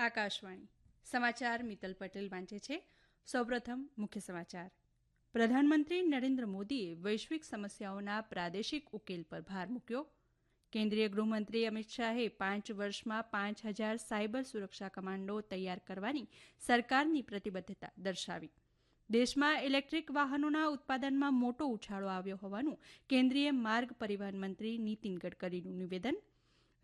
આકાશવાણી. સમાચાર મિત્તલ પટેલ વાંચે છે. સૌપ્રથમ મુખ્ય સમાચાર. પ્રધાનમંત્રી નરેન્દ્ર મોદીએ વૈશ્વિક સમસ્યાઓના પ્રાદેશિક ઉકેલ પર ભાર મૂક્યો. કેન્દ્રીય ગૃહમંત્રી અમિત શાહે પાંચ વર્ષમાં પાંચ હજાર સાયબર સુરક્ષા કમાન્ડો તૈયાર કરવાની સરકારની પ્રતિબદ્ધતા દર્શાવી. દેશમાં ઇલેક્ટ્રિક વાહનોના ઉત્પાદનમાં મોટો ઉછાળો આવ્યો હોવાનું કેન્દ્રીય માર્ગ પરિવહન મંત્રી નીતિન ગડકરીનું નિવેદન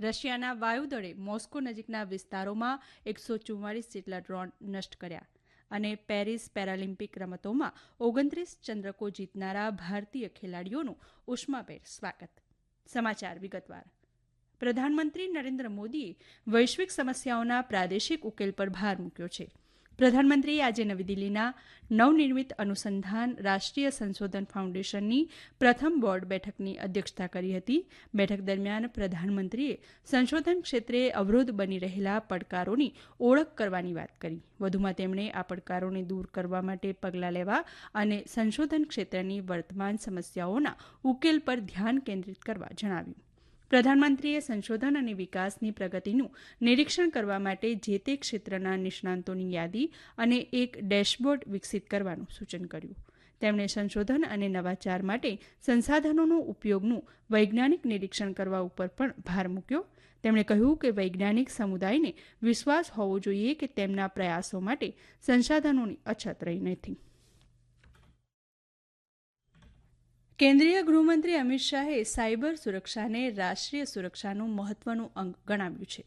રશિયાના વાયુદળે મોસ્કો નજીકના વિસ્તારોમાં એકસો ચુમ્માળીસ જેટલા ડ્રોન નષ્ટ કર્યા અને પેરિસ પેરાલિમ્પિક રમતોમાં ઓગણત્રીસ ચંદ્રકો જીતનારા ભારતીય ખેલાડીઓનું ઉષ્માભેર સ્વાગત. સમાચાર વિગતવાર. પ્રધાનમંત્રી નરેન્દ્ર મોદીએ વૈશ્વિક સમસ્યાઓના પ્રાદેશિક ઉકેલ પર ભાર મૂક્યો છે. પ્રધાનમંત્રીએ આજે નવી દિલ્હીના નવનિર્મિત અનુસંધાન રાષ્ટ્રીય સંશોધન ફાઉન્ડેશનની પ્રથમ બોર્ડ બેઠકની અધ્યક્ષતા કરી હતી. બેઠક દરમિયાન પ્રધાનમંત્રીએ સંશોધન ક્ષેત્રે અવરોધ બની રહેલા પડકારોની ઓળખ કરવાની વાત કરી. વધુમાં તેમણે આ પડકારોને દૂર કરવા માટે પગલાં લેવા અને સંશોધન ક્ષેત્રની વર્તમાન સમસ્યાઓના ઉકેલ પર ધ્યાન કેન્દ્રિત કરવા જણાવ્યું. પ્રધાનમંત્રીએ સંશોધન અને વિકાસની પ્રગતિનું નિરીક્ષણ કરવા માટે જે તે ક્ષેત્રના નિષ્ણાંતોની યાદી અને એક ડેશબોર્ડ વિકસિત કરવાનું સૂચન કર્યું. તેમણે સંશોધન અને નવાચાર માટે સંસાધનોનો ઉપયોગનું વૈજ્ઞાનિક નિરીક્ષણ કરવા ઉપર પણ ભાર મૂક્યો. તેમણે કહ્યું કે વૈજ્ઞાનિક સમુદાયને વિશ્વાસ હોવો જોઈએ કે તેમના પ્રયાસો માટે સંસાધનોની અછત રહી નથી. કેન્દ્રીય ગૃહમંત્રી અમિત શાહે સાયબર સુરક્ષાને રાષ્ટ્રીય સુરક્ષાનું મહત્વનું અંગ ગણાવ્યું છે.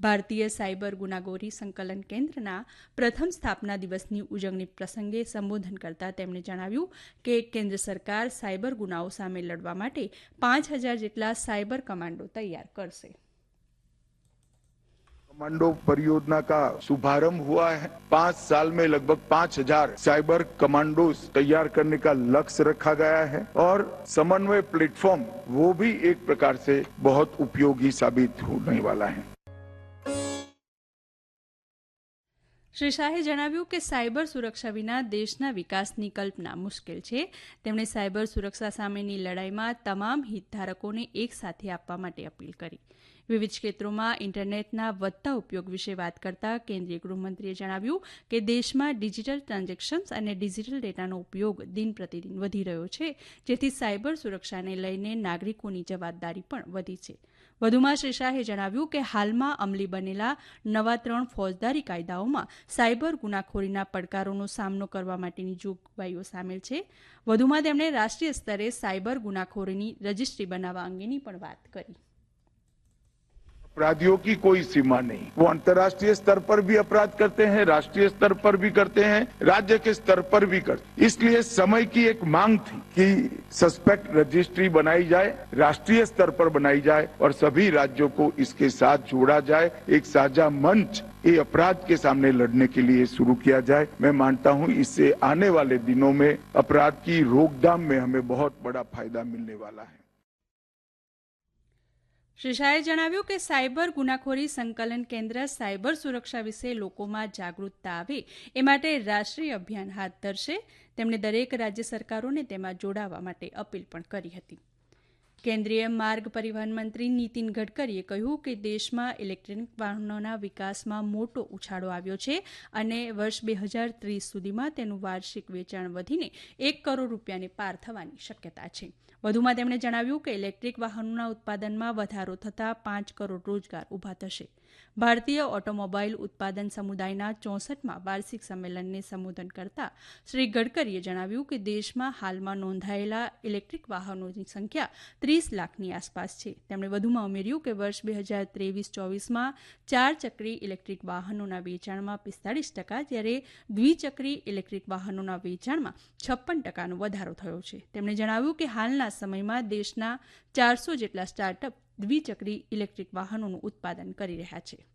ભારતીય સાયબર ગુનાગોરી સંકલન કેન્દ્રના પ્રથમ સ્થાપના દિવસની ઉજવણી પ્રસંગે સંબોધન કરતા તેમણે જણાવ્યું કે કેન્દ્ર સરકાર સાયબર ગુનાઓ સામે લડવા માટે પાંચ હજાર જેટલા સાયબર કમાન્ડો તૈયાર કરશે. कमांडो परियोजना का शुभारंभ हुआ है पांच साल में लगभग पांच हजार साइबर कमांडोज तैयार करने का लक्ष्य रखा गया है और समन्वय प्लेटफॉर्म वो भी एक प्रकार से बहुत उपयोगी साबित होने वाला है શ્રી શાહે જણાવ્યું કે સાયબર સુરક્ષા વિના દેશના વિકાસની કલ્પના મુશ્કેલ છે તેમણે સાયબર સુરક્ષા સામેની લડાઈમાં તમામ હિતધારકોને એક સાથે આપવા માટે અપીલ કરી વિવિધ ક્ષેત્રોમાં ઇન્ટરનેટના વધતા ઉપયોગ વિશે વાત કરતા કેન્દ્રીય ગૃહમંત્રીએ જણાવ્યું કે દેશમાં ડિજિટલ ટ્રાન્ઝેક્શન્સ અને ડિજિટલ ડેટાનો ઉપયોગ દિન પ્રતિદિન વધી રહ્યો છે, જેથી સાયબર સુરક્ષાને લઈને નાગરિકોની જવાબદારી પણ વધી છે. વધુમાં શ્રી શાહે જણાવ્યું કે હાલમાં અમલી બનેલા નવા ત્રણ ફોજદારી કાયદાઓમાં સાયબર ગુનાખોરીના પડકારોનો સામનો કરવા માટેની જોગવાઈઓ સામેલ છે. વધુમાં તેમણે રાષ્ટ્રીય સ્તરે સાયબર ગુનાખોરીની રજિસ્ટ્રી બનાવવા અંગેની પણ વાત કરી. अपराधियों की कोई सीमा नहीं। वो अंतर्राष्ट्रीय स्तर पर भी अपराध करते हैं, राष्ट्रीय स्तर पर भी करते हैं, राज्य के स्तर पर भी करते इसलिए समय की एक मांग थी कि सस्पेक्ट रजिस्ट्री बनाई जाए, राष्ट्रीय स्तर पर बनाई जाए और सभी राज्यों को इसके साथ जोड़ा जाए, एक साझा मंच ये अपराध के सामने लड़ने के लिए शुरू किया जाए। मैं मानता हूँ इससे आने वाले दिनों में अपराध की रोकथाम में हमें बहुत बड़ा फ़ायदा मिलने वाला है। શ્રી શાહે જણાવ્યું કે સાયબર ગુનાખોરી સંકલન કેન્દ્ર સાયબર સુરક્ષા વિશે લોકોમાં જાગૃતતા આવે એ માટે રાષ્ટ્રીય અભિયાન હાથ ધરશે. તેમણે દરેક રાજ્ય સરકારોને તેમાં જોડાવા માટે અપીલ પણ કરી હતી. કેન્દ્રીય માર્ગ પરિવહન મંત્રી નીતિન ગડકરીએ કહ્યું કે દેશમાં ઇલેક્ટ્રોનિક વાહનોના વિકાસમાં મોટો ઉછાળો આવ્યો છે અને વર્ષ બે હજાર ત્રીસ સુધીમાં તેનું વાર્ષિક વેચાણ વધીને એક કરોડ રૂપિયાને પાર થવાની શક્યતા છે. વધુમાં તેમણે જણાવ્યું કે ઇલેક્ટ્રિક વાહનોના ઉત્પાદનમાં વધારો થતાં પાંચ કરોડ રોજગાર ઊભા થશે. ભારતીય ઓટોમોબાઈલ ઉત્પાદન સમુદાયના ચોસઠમાં વાર્ષિક સંમેલનને સંબોધન કરતા શ્રી ગડકરીએ જણાવ્યું કે દેશમાં હાલમાં નોંધાયેલા ઇલેક્ટ્રિક વાહનોની સંખ્યા ત્રીસ લાખની આસપાસ છે. તેમણે વધુમાં ઉમેર્યું કે વર્ષ બે હજાર ત્રેવીસ ચોવીસમાં ચાર ચક્રી ઇલેક્ટ્રિક વાહનોના વેચાણમાં પિસ્તાળીસ ટકા, જ્યારે દ્વિચક્રી ઇલેક્ટ્રિક વાહનોના વેચાણમાં છપ્પન ટકાનો વધારો થયો છે. તેમણે જણાવ્યું કે હાલના સમયમાં દેશના ચારસો જેટલા સ્ટાર્ટઅપ દ્વિચક્રી ઇલેક્ટ્રિક વાહનોનું ઉત્પાદન કરી રહ્યા છે.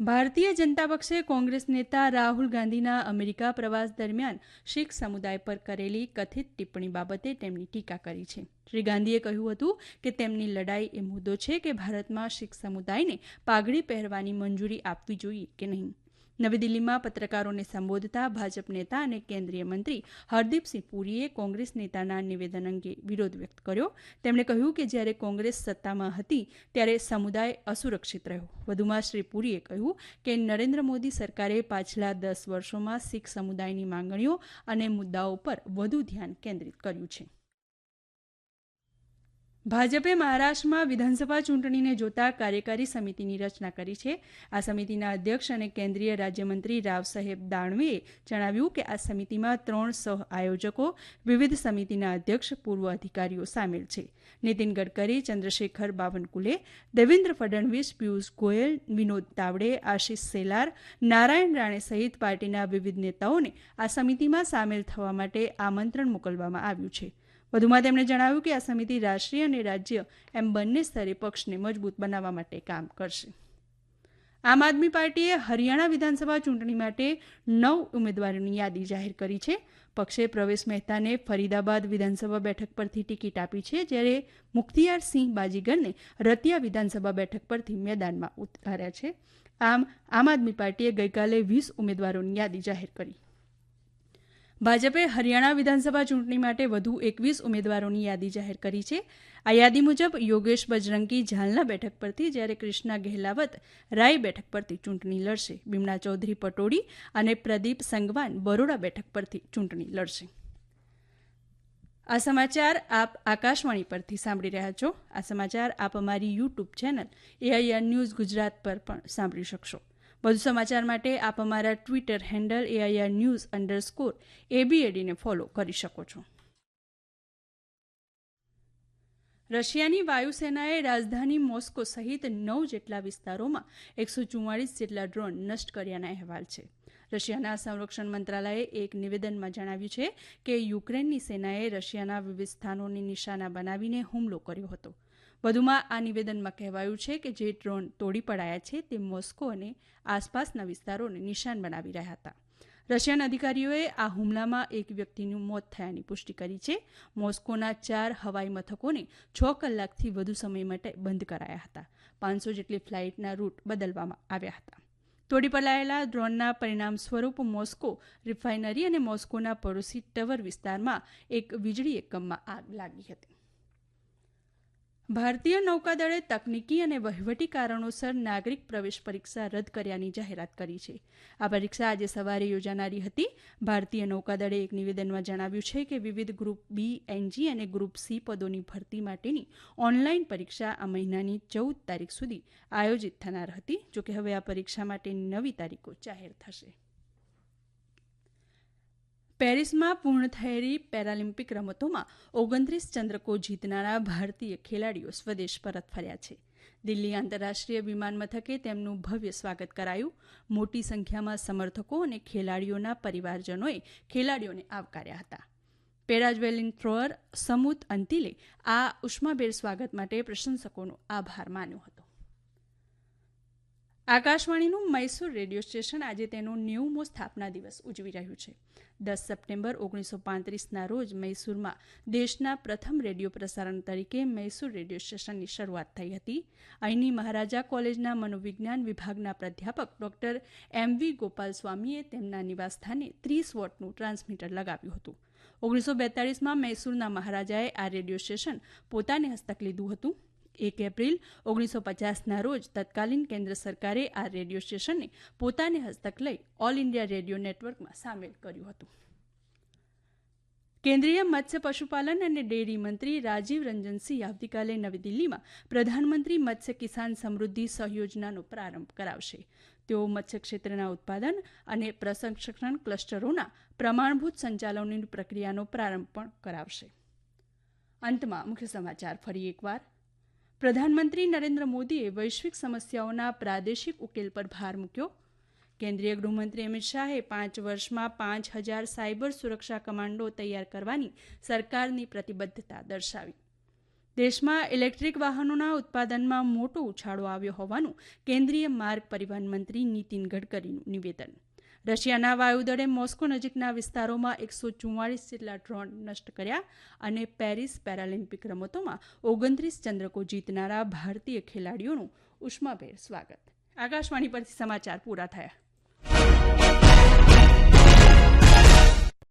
ભારતીય જનતા પક્ષે કોંગ્રેસ નેતા રાહુલ ગાંધીના અમેરિકા પ્રવાસ દરમિયાન શીખ સમુદાય પર કરેલી કથિત ટિપ્પણી બાબતે તેમની ટીકા કરી છે. શ્રી ગાંધીએ કહ્યું હતું કે તેમની લડાઈ એ મુદ્દો છે કે ભારતમાં શીખ સમુદાયને પાઘડી પહેરવાની મંજૂરી આપવી જોઈએ કે નહીં. નવી દિલ્હીમાં પત્રકારોને સંબોધતા ભાજપ નેતા અને કેન્દ્રીય મંત્રી હરદીપસિંહ પુરીએ કોંગ્રેસ નેતાના નિવેદન અંગે વિરોધ વ્યક્ત કર્યો. તેમણે કહ્યું કે જ્યારે કોંગ્રેસ સત્તામાં હતી, ત્યારે સમુદાય અસુરક્ષિત રહ્યો. વધુમાં શ્રી પુરીએ કહ્યું કે નરેન્દ્ર મોદી સરકારે પાછલા દસ વર્ષોમાં શીખ સમુદાયની માંગણીઓ અને મુદ્દાઓ પર વધુ ધ્યાન કેન્દ્રિત કર્યું છે. ભાજપે મહારાષ્ટ્રમાં વિધાનસભા ચૂંટણીને જોતા કાર્યકારી સમિતિની રચના કરી છે. આ સમિતિના અધ્યક્ષ અને કેન્દ્રીય રાજ્યમંત્રી રાવ સાહેબ દાણવેએ જણાવ્યું કે આ સમિતિમાં ત્રણ સહ આયોજકો વિવિધ સમિતિના અધ્યક્ષ, પૂર્વ અધિકારીઓ સામેલ છે. નીતિન ગડકરી, ચંદ્રશેખર બાવનકુલે, દેવેન્દ્ર ફડણવીસ, પિયુષ ગોયલ, વિનોદ તાવડે, આશિષ સેલાર, નારાયણ રાણે સહિત પાર્ટીના વિવિધ નેતાઓને આ સમિતિમાં સામેલ થવા માટે આમંત્રણ મોકલવામાં આવ્યું છે. વધુમાં તેમણે જણાવ્યું કે આ સમિતિ રાષ્ટ્રીય અને રાજ્ય એમ બંને સ્તરે પક્ષને મજબૂત બનાવવા માટે કામ કરશે. આમ આદમી પાર્ટીએ હરિયાણા વિધાનસભા ચૂંટણી માટે નવ ઉમેદવારોની યાદી જાહેર કરી છે. પક્ષે પ્રવેશ મહેતાને ફરીદાબાદ વિધાનસભા બેઠક પરથી ટિકિટ આપી છે, જ્યારે મુખ્તિયાર સિંહ બાજીગરને રતિયા વિધાનસભા બેઠક પરથી મેદાનમાં ઉતાર્યા છે. આમ આમ આદમી પાર્ટીએ ગઈકાલે વીસ ઉમેદવારોની યાદી જાહેર કરી. ભાજપે હરિયાણા વિધાનસભા ચૂંટણી માટે વધુ એકવીસ ઉમેદવારોની યાદી જાહેર કરી છે. આ યાદી મુજબ યોગેશ બજરંગી ઝાલના બેઠક પરથી જ્યારે કૃષ્ણા ગહેલાવત રાય બેઠક પરથી ચૂંટણી લડશે. બીમણા ચૌધરી પટોડી અને પ્રદીપ સંગવાન બરોડા બેઠક પરથી ચૂંટણી લડશે. આ સમાચાર આપ આકાશવાણી પરથી સાંભળી રહ્યા છો. આ સમાચાર આપ અમારી YouTube channel AIR news Gujarat પર પણ સાંભળી શકશો. વધુ સમાચાર માટે આપ અમારા Twitter handle AIR news underscore એબીએડીને follow કરી શકો છો. રશિયાની વાયુસેનાએ રાજધાની મોસ્કો સહિત નવ જેટલા વિસ્તારોમાં એકસો ચુમ્માળીસ જેટલા ડ્રોન નષ્ટ કર્યાના અહેવાલ છે. રશિયાના સંરક્ષણ મંત્રાલયે એક નિવેદનમાં જણાવ્યું છે કે યુક્રેનની સેનાએ રશિયાના વિવિધ સ્થાનોને નિશાના બનાવીને હુમલો કર્યો હતો. વધુમાં આ નિવેદનમાં કહેવાયું છે કે જે ડ્રોન તોડી પડાયા છે તે મોસ્કો અને આસપાસના વિસ્તારોને નિશાન બનાવી રહ્યા હતા. રશિયન અધિકારીઓએ આ હુમલામાં એક વ્યક્તિનું મોત થયાની પુષ્ટિ કરી છે. મોસ્કોના ચાર હવાઈ મથકોને છ કલાકથી વધુ સમય માટે બંધ કરાયા હતા. પાંચસો જેટલી ફ્લાઇટના રૂટ બદલવામાં આવ્યા હતા. તોડી પલાયેલા ડ્રોનના પરિણામ સ્વરૂપ મોસ્કો રિફાઇનરી અને મોસ્કોના પડોશી ટવર વિસ્તારમાં એક વીજળી એકમમાં આગ લાગી હતી. ભારતીય નૌકાદળે તકનીકી અને વહીવટી કારણોસર નાગરિક પ્રવેશ પરીક્ષા રદ કર્યાની જાહેરાત કરી છે. આ પરીક્ષા આજે સવારે યોજાનારી હતી. ભારતીય નૌકાદળે એક નિવેદનમાં જણાવ્યું છે કે વિવિધ ગ્રુપ બી એનજી અને ગ્રુપ સી પદોની ભરતી માટેની ઓનલાઈન પરીક્ષા આ મહિનાની ચૌદ તારીખ સુધી આયોજિત થનાર હતી, જોકે હવે આ પરીક્ષા માટેની નવી તારીખો જાહેર થશે. પેરિસમાં પૂર્ણ થયેલી પેરાલિમ્પિક રમતોમાં ઓગણત્રીસ ચંદ્રકો જીતનારા ભારતીય ખેલાડીઓ સ્વદેશ પરત ફર્યા છે. દિલ્હી આંતરરાષ્ટ્રીય વિમાન મથકે તેમનું ભવ્ય સ્વાગત કરાયું. મોટી સંખ્યામાં સમર્થકો અને ખેલાડીઓના પરિવારજનોએ ખેલાડીઓને આવકાર્યા હતા. પેરાજવેલિન થ્રોઅર સમુત અંતિલે આ ઉષ્માબેર સ્વાગત માટે પ્રશંસકોનો આભાર માન્યો હતો. આકાશવાણીનું મૈસૂર રેડિયો સ્ટેશન આજે તેનો નેવુંમો સ્થાપના દિવસ ઉજવી રહ્યું છે. દસ સપ્ટેમ્બર ઓગણીસો પાંત્રીસના રોજ મૈસૂરમાં દેશના પ્રથમ રેડિયો પ્રસારણ તરીકે મૈસૂર રેડિયો સ્ટેશનની શરૂઆત થઈ હતી. અહીંની મહારાજા કોલેજના મનોવિજ્ઞાન વિભાગના પ્રાધ્યાપક ડોક્ટર એમ વી ગોપાલ સ્વામીએ તેમના નિવાસસ્થાને ત્રીસ વોટનું ટ્રાન્સમીટર લગાવ્યું હતું. ઓગણીસો બેતાળીસમાં મૈસૂરના મહારાજાએ આ રેડિયો સ્ટેશન પોતાને હસ્તક લીધું હતું. એક એપ્રિલ ઓગણીસો પચાસના રોજ તત્કાલીન કેન્દ્ર સરકારે આ રેડિયો સ્ટેશનને પોતાને હસ્તક લઈ ઓલ ઇન્ડિયા રેડિયો નેટવર્કમાં સામેલ કર્યું હતું. કેન્દ્રીય મત્સ્ય પશુપાલન અને ડેરી મંત્રી રાજીવ રંજનસિંહ આવતીકાલે નવી દિલ્હીમાં પ્રધાનમંત્રી મત્સ્ય કિસાન સમૃદ્ધિ સહયોજનાનો પ્રારંભ કરાવશે. તેઓ મત્સ્ય ક્ષેત્રના ઉત્પાદન અને પ્રસંસ્કરણ ક્લસ્ટરોના પ્રમાણભૂત સંચાલનની પ્રક્રિયાનો પ્રારંભ પણ કરાવશે. અંતમાં મુખ્ય સમાચાર ફરી એકવાર. પ્રધાનમંત્રી નરેન્દ્ર મોદીએ વૈશ્વિક સમસ્યાઓના પ્રાદેશિક ઉકેલ પર ભાર મૂક્યો. કેન્દ્રીય ગૃહમંત્રી અમિત શાહે પાંચ વર્ષમાં પાંચ હજાર સાયબર સુરક્ષા કમાન્ડો તૈયાર કરવાની સરકારની પ્રતિબદ્ધતા દર્શાવી. દેશમાં ઇલેક્ટ્રિક વાહનોના ઉત્પાદનમાં મોટો ઉછાળો આવ્યો હોવાનું કેન્દ્રીય માર્ગ પરિવહન મંત્રી નીતિન ગડકરીનું નિવેદન. રશિયાના વાયુદળે મોસ્કો નજીકના વિસ્તારોમાં એકસો ચુમ્માળીસ જેટલા ડ્રોન નષ્ટ કર્યા અને પેરિસ પેરાલિમ્પિક રમતોમાં ઓગણત્રીસ ચંદ્રકો જીતનારા ભારતીય ખેલાડીઓનું ઉષ્માભેર સ્વાગત. આકાશવાણી પરથી સમાચાર પૂરા થયા.